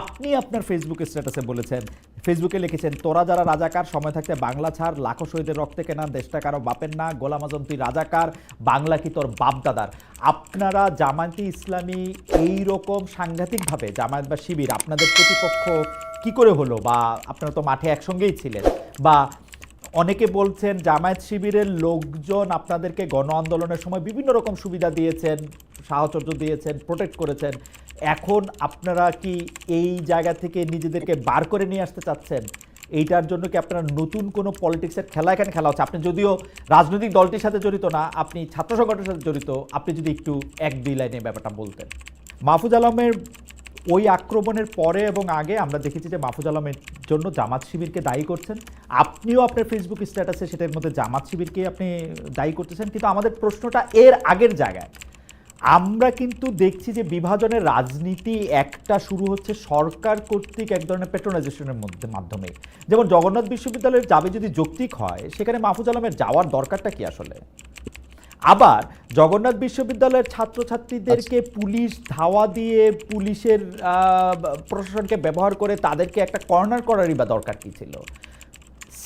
আপনি আপনার ফেসবুক স্ট্যাটাসে বলেছেন। ফেসবুকে লিখেছেন, তোরা যারা রাজাকার, সময় থাকতে বাংলা ছাড়, লাখো শহীদের রক্তে কেনা, দেশটা কারও বাপের না, গোলাম আজম তুই রাজাকার, বাংলা কি তোর বাপদাদার? আপনারা জামায়াতে ইসলামী এই রকম সাংঘাতিকভাবে, জামায়াত বা শিবির, আপনাদের প্রতিপক্ষ কি করে হলো? বা আপনারা তো মাঠে একসঙ্গেই ছিলেন। বা অনেকে বলছেন, জামায়াত শিবিরের লোকজন আপনাদেরকে গণ আন্দোলনের সময় বিভিন্ন রকম সুবিধা দিয়েছেন, সাহচর্য দিয়েছেন প্রোটেক্ট করেছেন। এখন আপনারা কি এই জায়গা থেকে নিজেদেরকে বার করে নিয়ে আসতে চাচ্ছেন? এইটার জন্য কি আপনারা নতুন কোনো পলিটিক্সের খেলা এখানে খেলা হচ্ছে? আপনি যদিও রাজনৈতিক দলটির সাথে জড়িত না, আপনি ছাত্র সংগঠনের সাথে জড়িত, আপনি যদি একটু এক দুই লাইনে ব্যাপারটা বলতেন। মাহফুজ আলমের ওই আক্রমণের পরে এবং আগে আমরা দেখেছি যে মাহফুজ আলমের জন্য জামাত শিবিরকে দায়ী করছেন। আপনিও আপনার ফেসবুক স্ট্যাটাসে সেটার মধ্যে জামাত শিবিরকে আপনি দায়ী করতেছেন, কিন্তু আমাদের প্রশ্নটা এর আগের জায়গায়। আমরা কিন্তু দেখছি যে বিভাজনের রাজনীতি একটা শুরু হচ্ছে সরকার কর্তৃক এক ধরনের পেট্রোনাইজেশনের মধ্যে মাধ্যমে। যেমন জগন্নাথ বিশ্ববিদ্যালয়ের যাবে যদি যৌক্তিক হয় সেখানে মাহফুজ আলমের যাওয়ার দরকারটা কি আসলে? আবার জগন্নাথ বিশ্ববিদ্যালয়ের ছাত্রছাত্রীদেরকে পুলিশ ধাওয়া দিয়ে পুলিশের প্রশাসনকে ব্যবহার করে তাদেরকে একটা কর্নার করারই বা দরকার কি ছিল?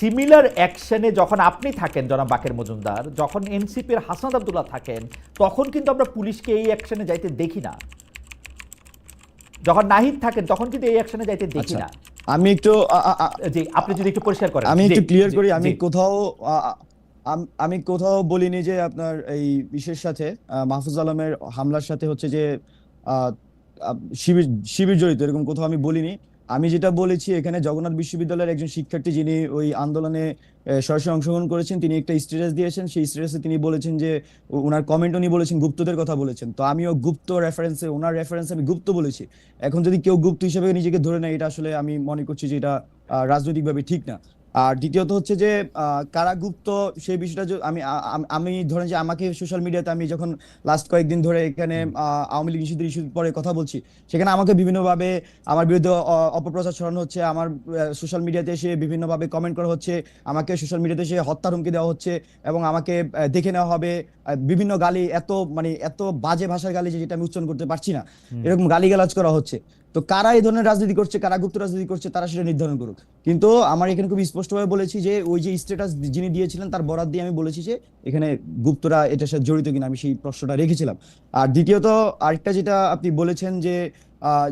সিমিলার অ্যাকশনে যখন আপনি থাকেন জনাব বাকের মজুমদার যখন এনসিপির হাসনাত আবদুল্লাহ থাকেন তখন কিন্তু আমরা পুলিশকে এই অ্যাকশনে যাইতে দেখি না। যখন নাহিদ থাকেন তখন কিন্তু এই অ্যাকশনে যাইতে দেখি আচ্ছা। না। আমি একটু জি আপনি যদি একটু পরিষ্কার করেন। আমি একটু ক্লিয়ার করি আমি কোথাও আম- কোথাও বলিনি যে আপনার এই বিশের সাথে মাহফুজ আলমের হামলার সাথে হচ্ছে যে শিবির শিবির জড়িত এরকম কোথাও আমি বলিনি। আমি যেটা বলেছি, এখানে জগন্নাথ বিশ্ববিদ্যালয়ের একজন শিক্ষার্থী যিনি ওই আন্দোলনে সরাসরি অংশগ্রহণ করেছেন, তিনি একটা স্ট্যাটাস দিয়েছেন। সেই স্ট্যাটাসে তিনি বলেছেন যে ওনার কমেন্ট উনি বলেছেন, গুপ্তদের কথা বলেছেন। তো আমিও গুপ্ত রেফারেন্সে ওনার রেফারেন্সে আমি গুপ্ত বলেছি। এখন যদি কেউ গুপ্ত হিসেবে নিজেকে ধরে নেয়, এটা আসলে আমি মনে করছি যে এটা রাজনৈতিকভাবে ঠিক না। আর দ্বিতীয়ত হচ্ছে যে আহ, কারা গুপ্ত সেই বিষয়টা আমি আমি ধরেন যে আমাকে সোশ্যাল মিডিয়াতে আমি যখন লাস্ট কয়েকদিন ধরে এখানে আওয়ামী লীগ নিষিদ্ধের ইস্যুর পরে কথা বলছি সেখানে আমাকে বিভিন্নভাবে আমার বিরুদ্ধে অপপ্রচার ছড়ানো হচ্ছে আমার সোশ্যাল মিডিয়াতে এসে বিভিন্নভাবে কমেন্ট করা হচ্ছে আমাকে সোশ্যাল মিডিয়াতে এসে হত্যার হুমকি দেওয়া হচ্ছে এবং আমাকে দেখে নেওয়া হবে বিভিন্ন গালি এত মানে এত বাজে ভাষার গালি যে যেটা আমি উচ্চারণ করতে পারছি না। এরকম গালিগালাজ করা হচ্ছে। তো কারা এই ধরনের রাজনীতি করছে, কারা গুপ্ত রাজনীতি করছে, তারা সেটা নির্ধারণ করুক। কিন্তু আমার এখানে খুব স্পষ্টভাবে বলেছি যে, ওই যে স্ট্যাটাস যিনি দিয়েছিলেন, তার বরাদ দিয়ে আমি বলেছি যে, এখানে গুপ্তরা এটার সাথে জড়িত কিনা, আমি সেই প্রশ্নটা রেখেছিলাম। আর দ্বিতীয়ত, আরেকটা যেটা আপনি বলেছেন যে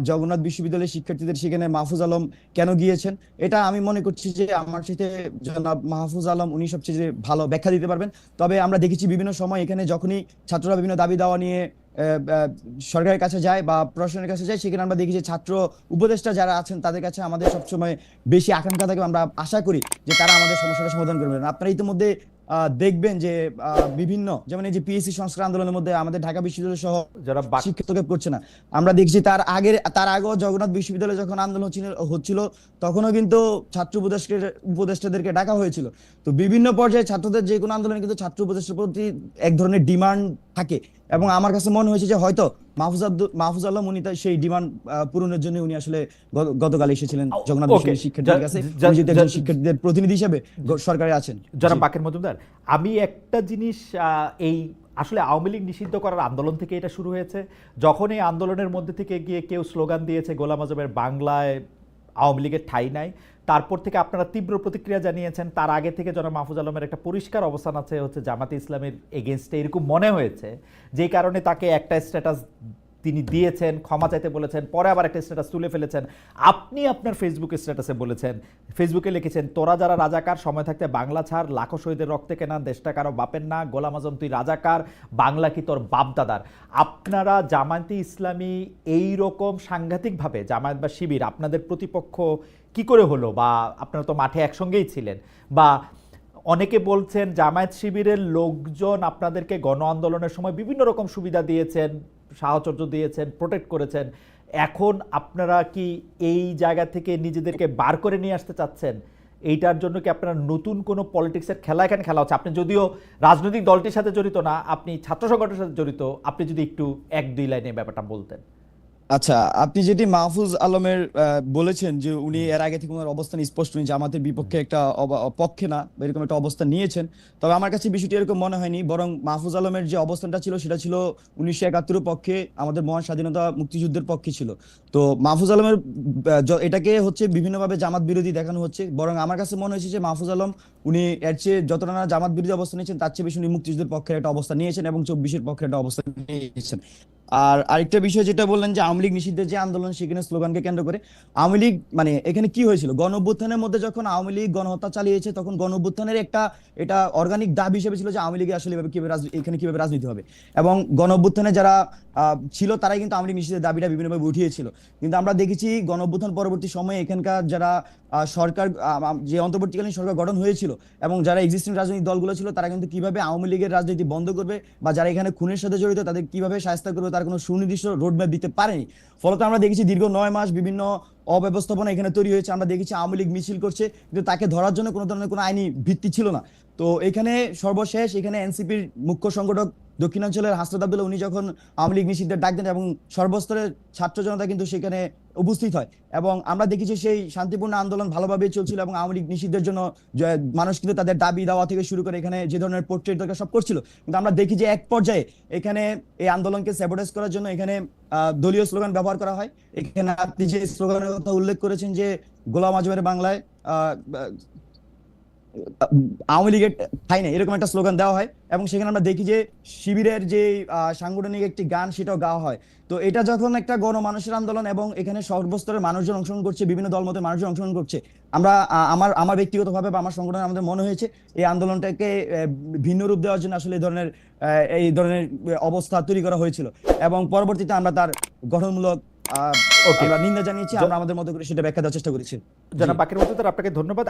জগন্নাথ বিশ্ববিদ্যালয়ের শিক্ষার্থীদের সেখানে মাহফুজ আলম কেন গিয়েছেন, এটা আমি মনে করছি যে, আমার সাথে জনাব মাহফুজ আলম, উনি সবচেয়ে ভালো ব্যাখ্যা দিতে পারবেন। তবে আমরা দেখেছি বিভিন্ন সময় এখানে যখনই ছাত্ররা বিভিন্ন দাবি দাওয়া নিয়ে সরকারের কাছে যায় বা প্রশাসনের কাছে যায়, সেখানে আমরা দেখি যে ছাত্র উপদেষ্টা যারা আছেন, তাদের কাছে আমাদের সবসময় বেশি আকাঙ্ক্ষা থাকে। আমরা আশা করি যে তারা আমাদের সমস্যাটা সমাধান করবেন। আপনারা ইতিমধ্যে দেখবেন যে বিভিন্ন যেমন এই যে পিএসসি সংস্কার আন্দোলনের মধ্যে আমাদের ঢাকা বিশ্ববিদ্যালয় সহ যারা শিক্ষক করছে না। আমরা দেখছি তার আগের তার আগেও জগন্নাথ বিশ্ববিদ্যালয়ে যখন আন্দোলন হচ্ছিল হচ্ছিল তখনও কিন্তু ছাত্র উপদেষ্টের উপদেষ্টাদেরকে ডাকা হয়েছিল। তো বিভিন্ন পর্যায়ে ছাত্রদের যে কোনো আন্দোলনে কিন্তু ছাত্র উপদেষ্টার প্রতি এক ধরনের ডিমান্ড থাকে। এবং আমার কাছে মনে হয়েছে যে হয়তো মাহফুজ আল্লাহ সেই ডিমান্ড পূরণের জন্য উনি আসলে গতকাল এসেছিলেন জগন্নাথ okay. বিশ্ববিদ্যালয়ের শিক্ষার্থীদের কাছে। একজন শিক্ষার্থীদের প্রতিনিধি হিসেবে সরকারে আছেন। জনাব বাকের মজুমদার আমি একটা জিনিস আহ, এই আসলে আওয়ামী লীগ নিষিদ্ধ করার আন্দোলন থেকে এটা শুরু হয়েছে। যখন এই আন্দোলনের মধ্যে থেকে গিয়ে কেউ স্লোগান দিয়েছে গোলাম আজমের বাংলায় আওয়ামী লীগের ঠাই নাই। তারপর থেকে আপনারা তীব্র প্রতিক্রিয়া জানিয়েছেন, তার আগে থেকে জনাব মাহফুজ আলমের একটা পরিষ্কার অবস্থান আছে, হচ্ছে জামাতে ইসলামের এগেনস্টে এরকম মনে হয়েছে। যেই কারণে তাকে একটা স্ট্যাটাস তিনি দিয়েছেন, ক্ষমা চাইতে বলেছেন, পরে আবার একটা স্ট্যাটাস তুলে ফেলেছেন। আপনি আপনার ফেসবুক স্ট্যাটাসে বলেছেন। ফেসবুকে লিখেছেন, তোরা যারা রাজাকার, সময় থাকতে বাংলা ছাড়, লাখো শহীদের রক্তে কেনা, দেশটা কারও বাপের না, গোলাম আজম, তুই রাজাকার, বাংলা কি তোর বাপদাদার? আপনারা জামায়াতে ইসলামী এই রকম সাংঘাতিকভাবে, জামায়াত বা শিবির, আপনাদের প্রতিপক্ষ কি করে হলো? বা আপনারা তো মাঠে একসঙ্গেই ছিলেন। বা অনেকে বলছেন, জামায়াত শিবিরের লোকজন আপনাদেরকে গণ আন্দোলনের সময় বিভিন্ন রকম সুবিধা দিয়েছেন। সাহচর্য দিয়েছেন প্রোটেক্ট করেছেন। এখন আপনারা কি এই জায়গা থেকে নিজেদেরকে বার করে নিয়ে আসতে চাচ্ছেন? এইটার জন্য কি আপনারা নতুন কোনো পলিটিক্সের খেলা এখানে খেলা হচ্ছে? আপনি যদিও রাজনৈতিক দলটির সাথে জড়িত না, আপনি ছাত্র সংগঠনের সাথে জড়িত, আপনি যদি একটু এক দুই লাইনে ব্যাপারটা বলতেন। আচ্ছা আপনি যেটি মাহফুজ আলমের বলেছেন যে উনি এর আগে থেকে ওনার অবস্থান স্পষ্ট নেই জামাতের বিপক্ষে একটা পক্ষে না এরকম একটা অবস্থান নিয়েছেন। তবে আমার কাছে বিষয়টি এরকম মনে হয়নি বরং মাহফুজ আলমের যে অবস্থানটা ছিল সেটা ছিল উনিশশো একাত্তরের পক্ষে আমাদের মহান স্বাধীনতা মুক্তিযুদ্ধের পক্ষে ছিল। তো মাহফুজ আলমের এটাকে হচ্ছে বিভিন্নভাবে জামাত বিরোধী দেখানো হচ্ছে বরং আমার কাছে মনে হয়েছে যে মাহফুজ আলম উনি এর চেয়ে যতটা না জামাত বিরোধী অবস্থান নিয়েছেন তার চেয়ে বেশি উনি মুক্তিযুদ্ধের পক্ষে একটা অবস্থান নিয়েছেন এবং চব্বিশের পক্ষে একটা অবস্থান নিয়েছেন। আর আরেকটা বিষয় যেটা বললেন যে আওয়ামী লীগ নিষিদ্ধের যে আন্দোলন, সেখানে স্লোগানকে কেন্দ্র করে আওয়ামী লীগ মানে এখানে কি হয়েছিল? গণ মধ্যে যখন আওয়ামী লীগ গণহত্যা চালিয়েছে, তখন গণ একটা, এটা অর্গানিক দাবি হিসেবে ছিল যে আওয়ামী লীগে আসলে এভাবে কীভাবে এখানে কীভাবে রাজনীতি হবে। এবং গণ যারা ছিল তারাই কিন্তু আওয়ামী লীগ নিষিদ্ধের দাবিটা বিভিন্নভাবে উঠিয়েছিল। কিন্তু আমরা দেখেছি গণ পরবর্তী সময়ে এখানকার যারা সরকার যে অন্তর্বর্তীকালীন সরকার গঠন হয়েছিল এবং যারা এক্সিস্টিং রাজনৈতিক দলগুলো ছিল, তারা কিন্তু কীভাবে আওয়ামী লীগের রাজনীতি বন্ধ করবে বা যারা এখানে খুনের সাথে জড়িত, তাদের কীভাবে সাহায্য করবে, তার কোনো সুনির্দিষ্ট রোডম্যাপ দিতে পারেনি। ফলত আমরা দেখেছি দীর্ঘ নয় মাস বিভিন্ন অব্যবস্থাপনা এখানে তৈরি হয়েছে, আমরা দেখেছি আওয়ামী লীগ মিছিল করছে, কিন্তু তাকে ধরার জন্য কোনো ধরনের কোনো আইনি ভিত্তি ছিল না। তো এখানে সর্বশেষ এখানে এনসিপির মুখ্য সংগঠক দক্ষিণাঞ্চলের হাসরত আব্দুল্লাহ, উনি যখন আওয়ামী লীগ নিষিদ্ধের ডাক দেন এবং সর্বস্তরের ছাত্র জনতা কিন্তু সেখানে উপস্থিত হয়। এবং আমরা দেখেছি সেই শান্তিপূর্ণ আন্দোলন ভালোভাবে চলছিল এবং আওয়ামী লীগ নিষিদ্ধের জন্য মানুষ কিন্তু তাদের দাবি দেওয়া থেকে শুরু করে এখানে যে ধরনের পোর্ট্রেট দরকার সব করছিল। কিন্তু আমরা দেখি যে এক পর্যায়ে এখানে এই আন্দোলনকে স্যাবোটাইজ করার জন্য এখানে দলীয় স্লোগান ব্যবহার করা হয়। এখানে আপনি যে স্লোগানের কথা উল্লেখ করেছেন যে গোলাম আজমের বাংলায় আওয়ামী লীগের ঠাই নেই এরকম একটা স্লোগান দেওয়া হয় এবং সেখানে আমরা দেখি যে শিবিরের যে সাংগঠনিক একটি গান সেটাও গাওয়া হয়। তো এটা যখন একটা গণমানুষের আন্দোলন এবং এখানে সর্বস্তরের মানুষজন অংশগ্রহণ করছে বিভিন্ন দল দলমতের মানুষজন অংশগ্রহণ করছে আমরা আমার আমার ব্যক্তিগতভাবে বা আমার সংগঠন আমাদের মনে হয়েছে এই আন্দোলনটাকে ভিন্ন রূপ দেওয়ার জন্য আসলে এই ধরনের এই ধরনের অবস্থা তৈরি করা হয়েছিল এবং পরবর্তীতে আমরা তার গঠনমূলক আহ, আমরা নিন্দা জানিয়েছি আমরা আমাদের মতো করে সেটা ব্যাখ্যা দেওয়ার চেষ্টা করেছি। জনাব বাকির মজুমদার আপনাকে ধন্যবাদ।